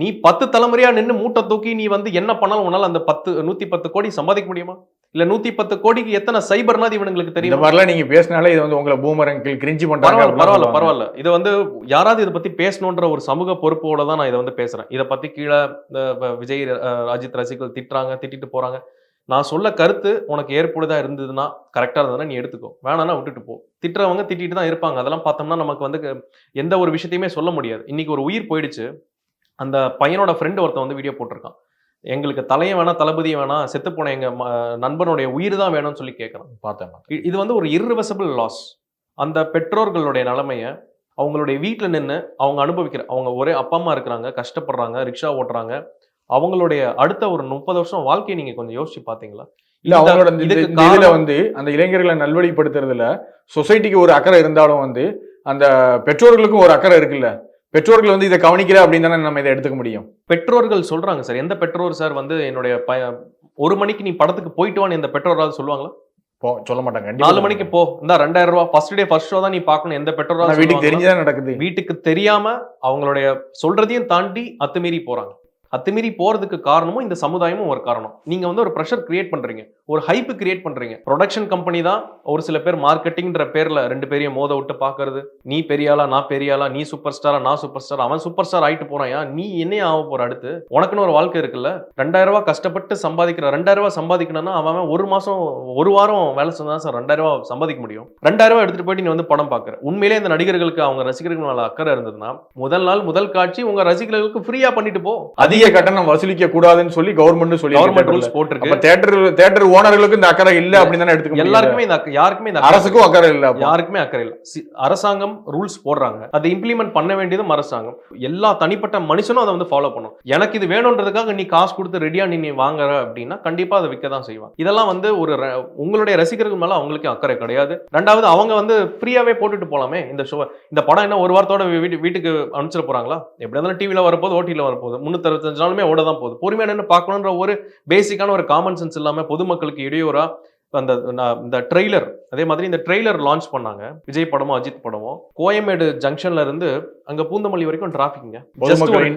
நீ பத்து தலைமுறையா நின்னு மூட்டை தூக்கி நீ வந்து என்ன பண்ணாலும் உன்னால அந்த பத்து நூத்தி பத்து கோடி சம்பாதிக்க முடியுமா? இல்ல நூத்தி பத்து கோடிக்கு எத்தனை சைபர்னாது இவனுங்களுக்கு இந்த தெரியும் மாதிரிலாம் நீங்க பேசினாலே இது வந்து உங்களை பூமரங்கில் கிரிஞ்சி பண்றாங்க பரவாயில்ல பரவாயில்ல இது வந்து யாராவது இதை பத்தி பேசணுன்ற ஒரு சமூக பொறுப்போட தான் நான் இதை வந்து பேசுறேன். இதை பத்தி கீழே இந்த விஜய் அஜித் ரசிகர்கள் திட்டுறாங்க திட்டிட்டு போறாங்க. நான் சொல்ல கருத்து உனக்கு ஏற்புடையதா இருந்ததுன்னா கரெக்டா இருந்ததுன்னா நீ எடுத்துக்கோ. வேணாம்னா விட்டுட்டு போ. திட்டுறவங்க திட்டிட்டு தான் இருப்பாங்க. அதெல்லாம் பார்த்தோம்னா நமக்கு வந்து எந்த ஒரு விஷயத்தையுமே சொல்ல முடியாது. இன்னைக்கு ஒரு உயிர் போயிடுச்சு. அந்த பையனோட ஃப்ரெண்டு ஒருத்தன் வந்து வீடியோ போட்டிருக்கான். எங்களுக்கு தலையும் வேணாம் தளபதியும் வேணாம் செத்து போன எங்க ம- நண்பனுடைய உயிர் தான் வேணும்னு சொல்லி கேட்கறான். பார்த்தேன் இது வந்து ஒரு irreversible லாஸ் அந்த பெற்றோர்களுடைய நிலைமைய அவங்களுடைய வீட்டில் நின்று அவங்க அனுபவிக்கிற அவங்க ஒரே அப்பா அம்மா இருக்கிறாங்க கஷ்டப்படுறாங்க ரிக்ஷா ஓட்டுறாங்க. அவங்களுடைய அடுத்த ஒரு முப்பது வருஷம் வாழ்க்கையை நீங்க கொஞ்சம் யோசிச்சு பாத்தீங்களா? இல்ல இந்த- அவங்களோட இந்த- இந்த இதுல வந்து அந்த இளைஞர்களை நல்வழிப்படுத்துறதுல சொசைட்டிக்கு ஒரு அக்கறை இருந்தாலும் வந்து அந்த பெற்றோர்களுக்கும் ஒரு அக்கறை இருக்குல்ல? பெற்றோர்கள் வந்து இதை கவனிக்கல அப்படின்னு தானே நம்ம இதை எடுத்துக்க முடியும்? பெற்றோர்கள் சொல்றாங்க சார். எந்த பெற்றோர் சார் வந்து என்னுடைய பய ஒரு மணிக்கு நீ படத்துக்கு போயிட்டு வான்னு எந்த பெற்றோராவது சொல்லுவாங்களா? போ சொல்ல மாட்டாங்க. நாலு மணிக்கு போ. இந்த ரெண்டாயிரம் ரூபாய் ஃபர்ஸ்ட் டே ஃபர்ஸ்ட் ஷோ தான் நீ பார்க்கணும். எந்த பெற்றோராவது வீட்டுக்கு? தெரிஞ்சுதான் நடக்குது. வீட்டுக்கு தெரியாம அவங்களுடைய சொல்றதையும் தாண்டி அத்துமீறி போறாங்க. அத்துமீறி போகிறதுக்கு காரணமும் இந்த சமுதாயமும் ஒரு காரணம். நீங்கள் வந்து ஒரு ப்ரெஷர் கிரியேட் பண்ணுறீங்க ஒரு ஹைப் கிரியேட் பண்றீங்க. ப்ரொடக்ஷன் கம்பெனி தான் ஒரு சில பேர் மார்க்கெட்டிங்ன்ற பேர்ல ரெண்டு பேரையும் மோத விட்டு பாக்குறது. நீ பெரியாளா நான் பெரியாளா நீ சூப்பர் ஸ்டாரா நான் சூப்பர் ஸ்டார் அவன் சூப்பர் ஸ்டார் ஆயிட்டு போறான் நீ என்னைய ஆக போற அடுத்து? உனக்குன்னு ஒரு வாழ்க்கை இருக்குல்ல? ரெண்டாயிரம் ரூபாய் கஷ்டப்பட்டு சம்பாதிக்கிற ரெண்டாயிரம் ரூபாய் சம்பாதிக்கணும்னா அவன் ஒரு மாசம் ஒரு வாரம் வேலை செஞ்சா சார் ரெண்டாயிரம் ரூபாய் சம்பாதிக்க முடியும். ரெண்டாயிரம் ரூபாய் எடுத்துட்டு போயிட்டு நீ வந்து படம் பாக்குற. உண்மையிலே இந்த நடிகர்களுக்கு அவங்க ரசிகர்கள் மேல அக்கறை இருந்ததுன்னா முதல் நாள் முதல் காட்சி உங்க ரசிகர்களுக்கு ஃப்ரீயா பண்ணிட்டு போ. அதிக கட்டணம் வசூலிக்க கூடாதுன்னு சொல்லி கவர்மெண்ட் சொல்லி கவர்மெண்ட் ரூல்ஸ் போட்டிருக்கு. தேட்டர் தேட்டர் ஓனர்களுக்கு இந்த அக்கறை இல்ல அப்படின்னு தானே எடுத்துக்க. எல்லாருக்குமே இந்த யாருக்குமே இந்த அரசுக்கும் அக்கறை இல்ல. யாருக்குமே அக்கறை இல்லை. அரசாங்கம் ரூல்ஸ் போடுறாங்க. அதை இம்ப்ளிமெண்ட் பண்ண வேண்டியதும் அரசாங்கம். எல்லா தனிப்பட்ட மனுஷனும் அதை வந்து ஃபாலோ பண்ணும் எனக்கு இது வேணுன்றதுக்காக நீ காசு கொடுத்து ரெடியா நீ நீ வாங்குற அப்படின்னா கண்டிப்பா அதை விற்க தான் செய்வாங்க. இதெல்லாம் வந்து ஒரு உங்களுடைய ரசிகர்கள் மேல அவங்களுக்கு அக்கறை கிடையாது. ரெண்டாவது அவங்க வந்து ஃப்ரீயாவே போட்டுட்டு போலாமே. இந்த ஷோ இந்த படம் என்ன ஒரு வாரத்தோட வீட்டு வீட்டுக்கு அனுப்பிச்சிட போறாங்களா? எப்படி இருந்தாலும் டிவில வரப்போது ஓடில வரப்போகுது. முன்னூத்தி அறுபத்தஞ்சு நாளுமே ஓட தான் போகுது. பொறுமையா நின்று பார்க்கணுன்ற ஒரு பேசிக்கான ஒரு காமன் சென்ஸ் இல்லாம பொதுமக்களுக்கு இடையூறா அந்த இந்த ட்ரெய்லர் அதே மாதிரி இந்த ட்ரெய்லர் லான்ச் பண்ணாங்க. விஜய் படமும் அஜித் படமும். கோயம்பேடு ஜங்ஷன்ல இருந்து அங்க பூந்தமல்லி வரைக்கும் டிராபிக்ங்க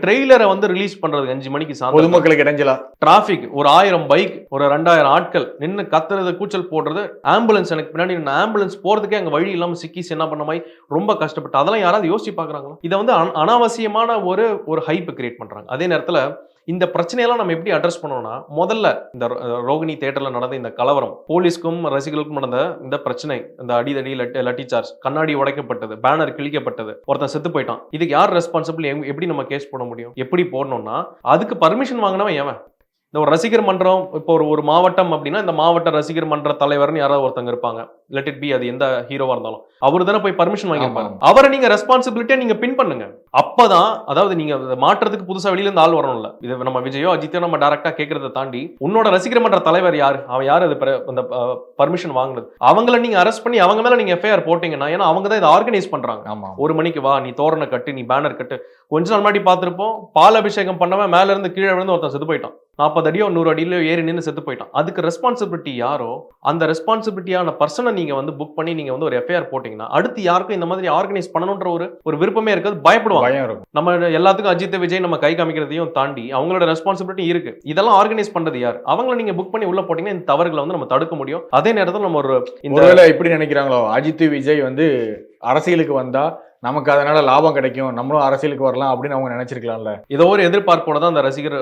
ட்ரெய்லரை வந்து ரிலீஸ் பண்றதுக்கு அஞ்சு மணிக்கு பொதுமக்களுக்கு இடைஞ்சலா? டிராபிக் ஒரு ஆயிரம் பைக் ஒரு ரெண்டாயிரம் ஆட்கள் நின்னு கத்துறது கூச்சல் போடுறது ஆம்புலன்ஸ் எனக்கு பின்னாடி ஆம்புலன்ஸ் போறதுக்கே அங்க வழி இல்லாம சிக்கிஸ் என்ன பண்ண மாதிரி ரொம்ப கஷ்டப்பட்டு அதெல்லாம் யாராவது யோசிச்சு பாக்குறாங்களா இதை வந்து அன- அனாவசியமான ஒரு ஒரு ஹைப் கிரியேட் பண்றாங்க. அதே நேரத்துல இந்த பிரச்சனையெல்லாம் நம்ம எப்படி அட்ரஸ் பண்ணோம்னா முதல்ல இந்த ரோகிணி தேட்டர்ல நடந்த இந்த கலவரம் போலீஸ்க்கும் ரசிகர்களுக்கும் நடந்த இந்த பிரச்சனை இந்த அடிதடி லட்டி லட்டி சார்ஜ் கண்ணாடி உடைக்கப்பட்டது பேனர் கிழிக்கப்பட்டது ஒருத்தன் செத்து போயிட்டான். இதுக்கு யார் ரெஸ்பான்சிபிள் எப்படி நம்ம கேஸ் போட முடியும்? எப்படி போடணும்னா அதுக்கு பர்மிஷன் வாங்கினவன் எவன்? இந்த ஒரு ரசிகர் மன்றம் இப்போ ஒரு ஒரு மாவட்டம் அப்படின்னா இந்த மாவட்ட ரசிகர் மன்ற தலைவர்னு யாராவது ஒருத்தங்க இருப்பாங்க. லெட் இட் பி அது எந்த ஹீரோவா இருந்தாலும். அவர் தானே போய் பர்மிஷன் வாங்கியிருப்பாரு. ஆமா. அவரை நீங்க ரெஸ்பான்சிபிலிட்டியா நீங்க பின் பண்ணுங்க. அப்பதான் அதாவது நீங்க மாற்றத்துக்கு புதுசா வெளியில இருந்து ஆள் வரணும்ல. இது நம்ம விஜயோ அஜித்தோ நம்ம டைரக்டா கேட்கறத தாண்டி உன்னோட ரசிகர் மன்ற தலைவர் யாரு? அவன் யாரு அது அந்த பர்மிஷன் வாங்குனது? அவங்கள நீங்க அரெஸ்ட் பண்ணி அவங்க மேல நீங்க எஃப்ஐஆர் போட்டீங்கன்னா ஏன்னா அவங்க தான் இதை ஆர்கனைஸ் பண்றாங்க. ஒரு மணிக்கு வா நீ தோரணை கட்டு நீ பேனர் கட்டு. கொஞ்ச நாள் முன்னாடி பார்த்திருப்போம் பால் அபிஷேகம் பண்ணவன் மேல இருந்து கீழே விழுந்து ஒருத்தன் செத்து போயிட்டான். நாற்பது அடியோ நூறு அடியிலோ ஏறி நின்று செத்து போயிட்டான். அதுக்கு ரெஸ்பான்சிபிலிட்டி யாரோ அந்த ரெஸ்பான்சிபிலிட்டியான பர்சனை நீங்க வந்து புக் பண்ணி நீங்க வந்து ஒரு எஃப்ஐஆர் போட்டீங்கன்னா அடுத்து யாருக்கும் இந்த மாதிரி ஆர்கனைஸ் பண்ணணுன்ற ஒரு ஒரு விருப்பமே இருக்காது பயப்படுவாங்க. பயம் இருக்கும். நம்ம எல்லாத்துக்கும் அஜித் விஜய் நம்ம கை காமிக்கிறதையும் தாண்டி அவங்களோட ரெஸ்பான்சிபிலிட்டி இருக்கு. இதெல்லாம் ஆர்கனைஸ் பண்றது யார்? அவங்கள நீங்க புக் பண்ணி உள்ள போட்டீங்கன்னா இந்த தவறுகளை வந்து நம்ம தடுக்க முடியும். அதே நேரத்தில் நம்ம ஒரு இந்த எப்படி நினைக்கிறாங்களோ அஜித் விஜய் வந்து அரசியலுக்கு வந்தா நமக்கு அதனால லாபம் கிடைக்கும். நம்மளும் அரசியலுக்கு வரலாம் அப்படின்னு அவங்க நினைச்சிருக்கலாம்ல. ஏதோ ஒரு எதிர்பார்ப்போட தான் அந்த ரசிகர்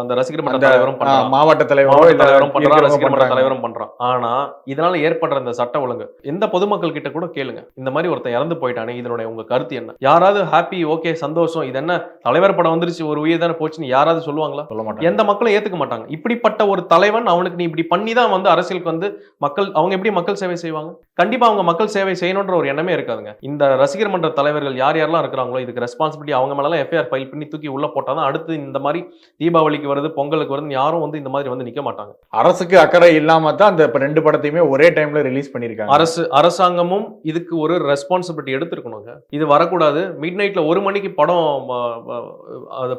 அந்த ரசிகர் மன்ற அந்த தலைவரும் மாவட்ட தலைவரோ மாவட்ட இல்ல தலைவரும் பண்றான் ரசிகர் மன்ற. தலைவரும் பண்றான். ஆனா இதனால ஏற்படுற இந்த சட்ட ஒழுங்கு எந்த பொதுமக்கள் கிட்ட கூட கேளுங்க. இந்த மாதிரி ஒருத்தன் இறந்து போயிட்டானே இதனுடைய உங்க கருத்து என்ன? யாராவது ஹாப்பி ஓகே சந்தோஷம் இது என்ன? தலைவர் படம் வந்துருச்சு ஒரு உயிர் தானே போச்சுன்னு யாராவது சொல்லுவாங்களா? சொல்ல மாட்டாங்க. எந்த மக்களும் ஏத்துக்க மாட்டாங்க. இப்படிப்பட்ட ஒரு தலைவன் அவனுக்கு நீ இப்படி பண்ணி தான் வந்து அரசியலுக்கு வந்து மக்கள் அவங்க எப்படி மக்கள் சேவை செய்வாங்க? கண்டிப்பா அவங்க மக்கள் சேவை செய்யணுன்ற ஒரு எண்ணமே இருக்காதுங்க. இந்த ரசிகர் மன்ற தலைவர்கள் யார் யாரெல்லாம் இருக்கிறாங்களோ இதுக்கு ரெஸ்பான்சிபிலிட்டி அவங்க மேலாம் எஃப்ஐஆர் ஃபைல் பண்ணி தூக்கி உள்ள போட்டாதான் அடுத்து இந்த மாதிரி தீபாவளிக்கு வருது பொங்கலுக்கு வருது யாரும் வந்து இந்த மாதிரி வந்து நிக்க மாட்டாங்க அரசுக்கு அக்கறை இல்லாம தான் அந்த இப்ப ரெண்டு படத்தையுமே ஒரே டைம்ல ரிலீஸ் பண்ணிருக்காங்க அரசு அரசாங்கமும் இதுக்கு ஒரு ரெஸ்பான்சிபிலிட்டி எடுத்திருக்கணுங்க இது வரக்கூடாது மிட் நைட்ல ஒரு மணிக்கு படம்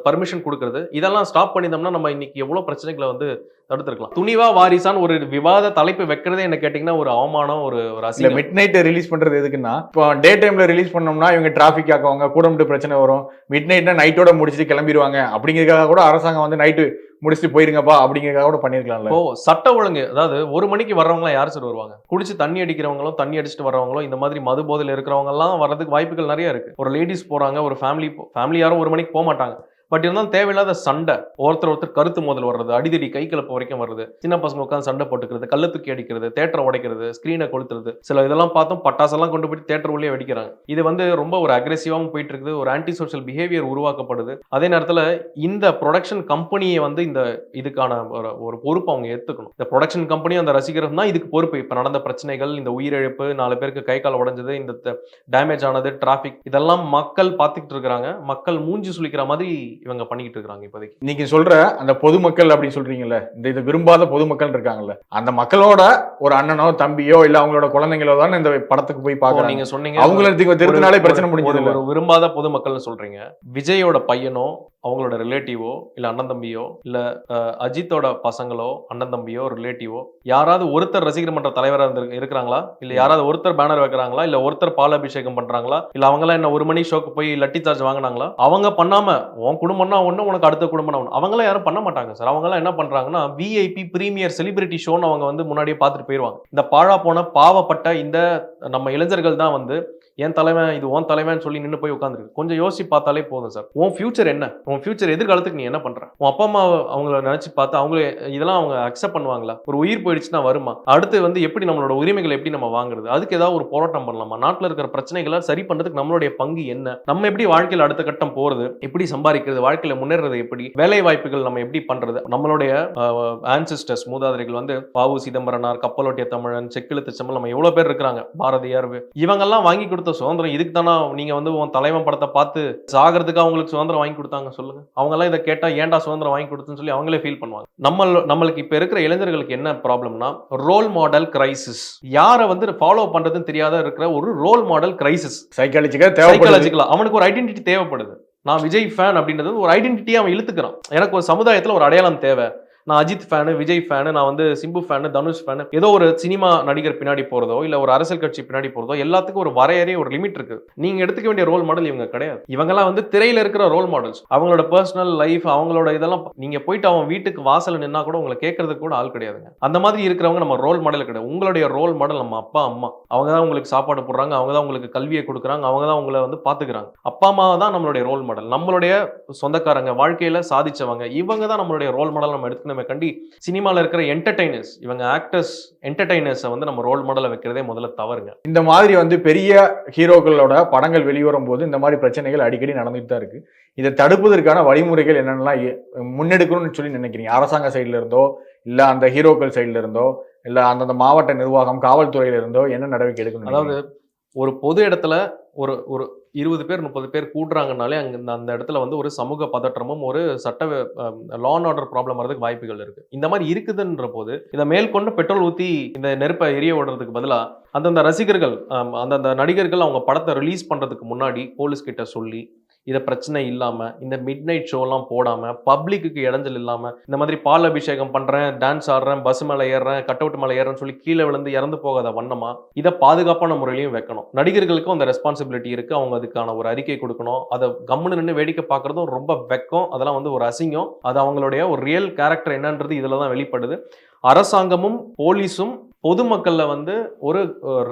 பர்மிஷன் கொடுக்கறது இதெல்லாம் ஸ்டாப் பண்ணியிருந்தோம்னா நம்ம இன்னைக்கு எவ்வளவு பிரச்சனைகளை வந்து தடுத்திருக்கலாம். துணிவா வாரிசான் ஒரு விவாத தலைப்பு வைக்கிறதே என்ன கேட்டீங்கன்னா ஒரு அவமானம் ஒரு ஒரு மிட் நைட் ரிலீஸ் பண்றது எதுக்குன்னா இப்போ டே டைம்ல ரிலீஸ் பண்ணோம்னா இவங்க டிராபிக் ஆக்குவாங்க கூடமிட்டு பிரச்சனை வரும். மிட் நைட்னா நைட்டோட முடிச்சுட்டு கிளம்பிடுவாங்க அப்படிங்கிறதுக்காக கூட அரசாங்கம் வந்து நைட்டு முடிச்சுட்டு போயிருங்கப்பா அப்படிங்கிறதுக்காக கூட பண்ணிருக்கலாம்ல இப்போ சட்ட ஒழுங்கு அதாவது ஒரு மணிக்கு வர்றவங்க யார் சார் வருவாங்க? குடிச்சு தண்ணி அடிக்கிறவங்களும் தண்ணி அடிச்சுட்டு வர்றவங்களும் இந்த மாதிரி மது போதையில் இருக்கிறவங்க எல்லாம் வர்றதுக்கு வாய்ப்புகள் நிறைய இருக்கு. ஒரு லேடிஸ் போறாங்க ஒரு ஃபேமிலி ஃபேமிலி யாரும் ஒரு மணிக்கு போக மாட்டாங்க பட் இருந்தாலும் தேவையில்லாத சண்டை. ஒருத்தர் ஒருத்தர் கருத்து மோதல் வர்றது அடிதடி கை கலப்பு வரைக்கும் வருது சின்ன பசங்க உட்காந்து சண்டை போட்டுக்கிறது கல்ல தூக்கி அடிக்கிறது தேட்டரை உடைக்கிறது ஸ்க்ரீனை கொளுத்துறது. சில இதெல்லாம் பார்த்தோம் பட்டாசெல்லாம் கொண்டு போய் தேட்டர் உள்ளே வெடிக்கிறாங்க. இது வந்து ரொம்ப ஒரு அக்ரெசிவாகவும் போயிட்டு இருக்குது ஒரு ஆன்டி சோஷியல் பிஹேவியர் உருவாக்கப்படுது. அதே நேரத்தில் இந்த ப்ரொடக்ஷன் கம்பெனியை வந்து இந்த இதுக்கான ஒரு ஒரு பொறுப்பு அவங்க எடுத்துக்கணும் இந்த ப்ரொடக்ஷன் கம்பெனி அந்த ரசிகர்கள் தான் இதுக்கு பொறுப்பு. இப்போ நடந்த பிரச்சனைகள் இந்த உயிரிழப்பு நாலு பேருக்கு கை கால் உடைஞ்சது இந்த டேமேஜ் ஆனது டிராஃபிக் இதெல்லாம் மக்கள் பார்த்துக்கிட்டு இருக்கிறாங்க. மக்கள் மூஞ்சி சுழிக்கிற மாதிரி இவங்க பண்ணிக்கிட்டு இருக்காங்க இப்போதைக்கு. நீங்க சொல்ற அந்த பொதுமக்கள் அப்படின்னு சொல்றீங்கல்ல இந்த இதை விரும்பாத பொதுமக்கள் இருக்காங்கல்ல அந்த மக்களோட ஒரு அண்ணனோ தம்பியோ இல்ல அவங்களோட குழந்தைங்களோ தான் இந்த படத்துக்கு போய் பாக்குறாங்க நீங்க சொன்னீங்க அவங்கள திருத்தினாலே பிரச்சனை முடிஞ்சது ஒரு விரும்பாத பொதுமக்கள்னு சொல்றீங்க. விஜயோட பையனோ அவங்களோட ரிலேட்டிவோ இல்ல அண்ணன் தம்பியோ இல்ல அஜித்தோட பசங்களோ அண்ணன் தம்பியோ ரிலேட்டிவோ யாராவது ஒருத்தர் ரசிகர் மன்ற தலைவரா இருந்து இருக்கிறாங்களா? இல்ல யாராவது ஒருத்தர் பேனர் வைக்கிறாங்களா? இல்ல ஒருத்தர் பால் அபிஷேகம் பண்றாங்களா? இல்ல எல்லாம் என்ன ஒரு மணி ஷோக்கு போய் லட்டி சார்ஜ் வாங்குனாங்களா? அவங்க பண்ணாம உன் குடும்பம்னா ஒன்று உனக்கு அடுத்த குடும்பம்னா ஒன்று அவங்களாம் யாரும் பண்ண மாட்டாங்க சார் அவங்களாம் என்ன பண்ணுறாங்கன்னா விஐபி பிரீமியர் செலிபிரிட்டி ஷோன்னு அவங்க வந்து முன்னாடியே பார்த்துட்டு போயிடுவாங்க இந்த பாழா போன பாவப்பட்ட இந்த நம்ம இளைஞர்கள் தான் வந்து என் தலைவன் இது உன் தலைவன் சொல்லி நின்று போய் உட்காந்துருக்கு கொஞ்சம் யோசிச்சு பார்த்தாலே போதும் சார் உன் ஃபியூச்சர் என்ன? உன் ஃபியூச்சர் எதிர்காலத்துக்கு நீ என்ன பண்ற? உன் அப்பா அம்மா அவங்கள நினைச்சு பார்த்து அவங்கள இதெல்லாம் அவங்க அக்செப்ட் பண்ணுவாங்களா? ஒரு உயிர் போயிடுச்சுன்னா வருமா? அடுத்து வந்து எப்படி நம்மளோட உரிமைகளை எப்படி நம்ம வாங்குறது? அதுக்கு ஏதாவது ஒரு போராட்டம் பண்ணலாமா? நாட்டில் இருக்கிற பிரச்சனைகளை சரி பண்றதுக்கு நம்மளுடைய பங்கு என்ன? நம்ம எப்படி வாழ்க்கையில் அடுத்த கட்டம் போறது? எப்படி சம்பாதிக்கிறது? வாழ்க்கையில முன்னேறது எப்படி? வேலை வாய்ப்புகள் நம்ம எப்படி பண்றது? நம்மளுடைய ஆன்சிஸ்டர்ஸ் மூதாதிரிகள் வந்து பாவு சிதம்பரனார் கப்பலோட்டிய தமிழன் செக்கிழுத்து செம்மல் நம்ம எவ்வளவு பேர் இருக்கிறாங்க? பாரதியார் இவங்கெல்லாம் வாங்கி கொடுத்து சுதந்திரம் இதுக்கு தானா நீங்க வந்து உன் தலைவன் படத்தை பார்த்து சாகிறதுக்கு அவங்களுக்கு சுதந்திரம் வாங்கி கொடுத்தாங்க சொல்லுங்க. அவங்க எல்லாம் இதை கேட்டா ஏன்டா சுதந்திரம் வாங்கி கொடுத்துன்னு சொல்லி அவங்களே ஃபீல் பண்ணுவாங்க. நம்ம நம்மளுக்கு இப்ப இருக்கிற இளைஞர்களுக்கு என்ன ப்ராப்ளம்னா ரோல் மாடல் கிரைசிஸ் யாரை வந்து ஃபாலோ பண்றதுன்னு தெரியாத இருக்கிற ஒரு ரோல் மாடல் கிரைசிஸ் சைக்காலஜிக்கா தேவைப்படுது. சைக்காலஜிக்கலா அவனுக்கு ஒரு ஐடென்டிட்டி தேவைப்படுது. நான் விஜய் ஃபேன் அப்படின்றது ஒரு ஐடென்டிட்டியை அவன் இழுத்துக்கிறான். எனக்கு ஒரு சமுதாயத்துல ஒரு அடையாளம் தேவை. நான் அஜித் ஃபேனு விஜய் ஃபேனு நான் வந்து சிம்பு ஃபேனு தனுஷ் ஃபேனு ஏதோ ஒரு சினிமா நடிகர் பின்னாடி போறதோ இல்ல ஒரு அரசியல் கட்சி பின்னாடி போறதோ எல்லாத்துக்கும் ஒரு வரையறை ஒரு லிமிட் இருக்கு. நீங்க எடுத்துக்க வேண்டிய ரோல் மாடல் இவங்க கிடையாது. இவங்கெல்லாம் வந்து திரையில இருக்கிற ரோல் மாடல்ஸ் அவங்களோட பர்சனல் லைஃப் அவங்களோட இதெல்லாம் நீங்க போயிட்டு அவன் வீட்டுக்கு வாசல் நின்னா கூட உங்களை கேட்கறதுக்கு கூட ஆள் கிடையாதுங்க. அந்த மாதிரி இருக்கிறவங்க நம்ம ரோல் மாடல் கிடையாது. உங்களுடைய ரோல் மாடல் நம்ம அப்பா அம்மா. அவங்க தான் உங்களுக்கு சாப்பாடு போடுறாங்க அவங்க தான் உங்களுக்கு கல்வியை கொடுக்குறாங்க அவங்க தான் உங்களை வந்து பாத்துக்கிறாங்க. அப்பா அம்மா தான் நம்மளுடைய ரோல் மாடல் நம்மளுடைய சொந்தக்காரங்க வாழ்க்கையில சாதிச்சவங்க இவங்க தான் நம்மளுடைய ரோல் மாடல் நம்ம எடுத்துக்கணும். கண்டி சினிமால இருக்கிற என்டர்டைனர்ஸ் இவங்க ஆக்டர்ஸ் என்டர்டைனர்ஸை வந்து நம்ம ரோல் மாடலை வைக்கிறதே முதல்ல தவறுங்க. இந்த மாதிரி வந்து பெரிய ஹீரோக்களோட படங்கள் வெளிவரும் போது இந்த மாதிரி பிரச்சனைகள் அடிக்கடி நடந்துட்டு தான் இருக்கு. இதை தடுப்பதற்கான வழிமுறைகள் என்னென்னலாம் முன்னெடுக்கணும்னு சொல்லி நினைக்கிறீங்க? அரசாங்க சைடுல இருந்தோ இல்ல அந்த ஹீரோக்கள் சைடுல இருந்தோ இல்ல அந்தந்த மாவட்ட நிர்வாகம் காவல்துறையில இருந்தோ என்ன நடவடிக்கை எடுக்கணும் அதாவது ஒரு பொது இடத்துல ஒரு ஒரு இருபது பேர் முப்பது பேர் கூடுறாங்கனாலே அங்கே அந்த இடத்துல வந்து ஒரு சமூக பதற்றமும் ஒரு சட்ட லா அண்ட் ஆர்டர் ப்ராப்ளம் வரதுக்கு வாய்ப்புகள் இருக்கு. இந்த மாதிரி இருக்குதுன்ற போது இதை மேற்கொண்டு பெட்ரோல் ஊற்றி இந்த நெருப்பை எரிய விடுறதுக்கு பதிலாக அந்தந்த ரசிகர்கள் அந்தந்த நடிகர்கள் அவங்க படத்தை ரிலீஸ் பண்ணுறதுக்கு முன்னாடி போலீஸ் கிட்ட சொல்லி இதை பிரச்சனை இல்லாமல் இந்த மிட் நைட் ஷோலாம் போடாமல் பப்ளிக்கு இடைஞ்சல் இல்லாமல் இந்த மாதிரி பால் அபிஷேகம் பண்ணுறேன் டான்ஸ் ஆடுறேன் பஸ் மேலே ஏறுறேன் கட் அவுட் மேலே ஏறுறேன்னு சொல்லி கீழே விழுந்து இறந்து போகாத வண்ணமா இதை பாதுகாப்பான முறையிலையும் வைக்கணும். நடிகர்களுக்கும் அந்த ரெஸ்பான்சிபிலிட்டி இருக்குது அவங்க அதுக்கான ஒரு அறிக்கை கொடுக்கணும். அதை கம்முன்னு நின்று வேடிக்கை பார்க்குறதும் ரொம்ப வெக்கம். அதெல்லாம் வந்து ஒரு அசிங்கம். அது அவங்களுடைய ஒரு ரியல் கேரக்டர் என்னன்றது இதில் தான் வெளிப்படுது. அரசாங்கமும் போலீஸும் பொதுமக்களில் வந்து ஒரு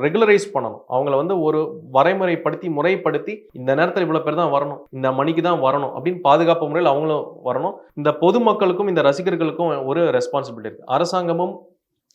ரெகுலரைஸ் பண்ணணும். அவங்கள வந்து ஒரு வரைமுறைப்படுத்தி முறைப்படுத்தி இந்த நேரத்தில் இவ்வளோ பேர் தான் வரணும் இந்த மணிக்கு தான் வரணும் அப்படின்னு பாதுகாப்பு முறையில் அவங்களும் வரணும். இந்த பொதுமக்களுக்கும் இந்த ரசிகர்களுக்கும் ஒரு ரெஸ்பான்சிபிலிட்டி இருக்குது அரசாங்கமும்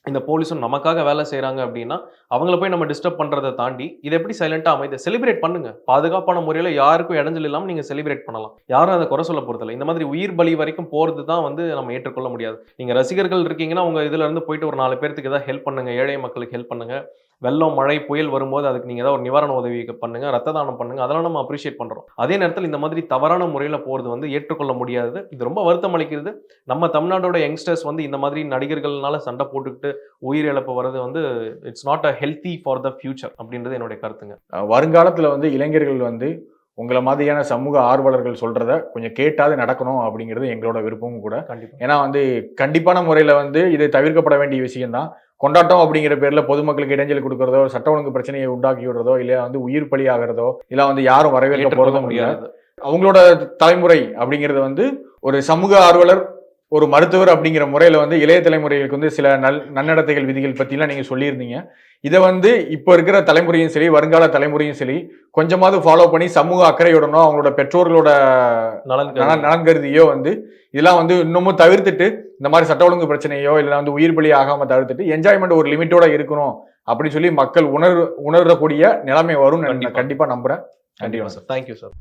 இந்த போலீஸும் நமக்காக வேலை செய்கிறாங்க அப்படின்னா அவங்கள போய் நம்ம டிஸ்டர்ப் பண்ணுறதை தாண்டி இதை எப்படி சைலண்டா அமைதி செலிப்ரேட் பண்ணுங்க. பாதுகாப்பான முறையில் யாருக்கும் இடைஞ்சல் இல்லாமல் நீங்கள் செலிப்ரேட் பண்ணலாம். யாரும் அதை குறை சொல்ல போகிறதில்ல இந்த மாதிரி உயிர் பலி வரைக்கும் போகிறது தான் வந்து நம்ம ஏற்றுக்கொள்ள முடியாது. நீங்கள் ரசிகர்கள் இருக்கீங்கன்னா உங்கள் இதில் இருந்து போயிட்டு ஒரு நாலு பேர்த்துக்கு ஏதாவது ஹெல்ப் பண்ணுங்க. ஏழை மக்களுக்கு ஹெல்ப் பண்ணுங்கள் வெள்ளம் மழை புயல் வரும்போது அதுக்கு நீங்க ஏதாவது ஒரு நிவாரண உதவி பண்ணுங்க ரத்த தானம் பண்ணுங்க அதெல்லாம் நம்ம அப்ரிஷியேட் பண்றோம். அதே நேரத்தில் இந்த மாதிரி தவறான முறையில போறது வந்து ஏற்றுக்கொள்ள முடியாதது இது ரொம்ப வருத்தம் அளிக்கிறது. நம்ம தமிழ்நாடோட யங்ஸ்டர்ஸ் வந்து இந்த மாதிரி நடிகர்கள்னால சண்டை போட்டுக்கிட்டு உயிரிழப்பு வர்றது வந்து it's not a healthy for the future அப்படின்றது என்னுடைய கருத்துங்க. வருங்காலத்துல வந்து இளைஞர்கள் வந்து உங்களை மாதிரியான சமூக ஆர்வலர்கள் சொல்றத கொஞ்சம் கேட்டாது நடக்கணும் அப்படிங்கிறது எங்களோட விருப்பமும் கூட. கண்டிப்பா. ஏன்னா வந்து கண்டிப்பான முறையில வந்து இது தவிர்க்கப்பட வேண்டிய விஷயம்தான். கொண்டாட்டம் அப்படிங்கிற பேர்ல பொதுமக்களுக்கு இடைஞ்சல் கொடுக்கறதோ சட்ட ஒழுங்கு பிரச்சனையை உண்டாக்கி விடுறதோ இல்ல வந்து உயிர் பலி ஆகிறதோ இல்ல வந்து யாரும் வரவேற்க போறதும் முடியாது. அவங்களோட தலைமுறை அப்படிங்கிறது வந்து ஒரு சமூக ஆர்வலர் ஒரு மருத்துவர் அப்படிங்கிற முறையில வந்து இளைய தலைமுறைகளுக்கு வந்து சில நல் நன்னடத்தைகள் விதிகள் பத்திலாம் நீங்க சொல்லியிருந்தீங்க. இதை வந்து இப்போ இருக்கிற தலைமுறையும் சரி வருங்கால தலைமுறையும் சரி கொஞ்சமாவது ஃபாலோ பண்ணி சமூக அக்கறையுடனோ அவங்களோட பெற்றோர்களோட நலன் நலன் கருதி. நலன் கருதியோ வந்து இதெல்லாம் வந்து இன்னமும் தவிர்த்துட்டு இந்த மாதிரி சட்ட ஒழுங்கு பிரச்சனையோ இல்லை வந்து உயிர் பலி ஆகாம தவிர்த்துட்டு என்ஜாய்மெண்ட் ஒரு லிமிட்டோட இருக்கணும் அப்படின்னு சொல்லி மக்கள் உணர் உணரக்கூடிய நிலைமை வரும் கண்டிப்பா. கண்டிப்பா நம்புறேன் கண்டிப்பா சார் தேங்க்யூ சார்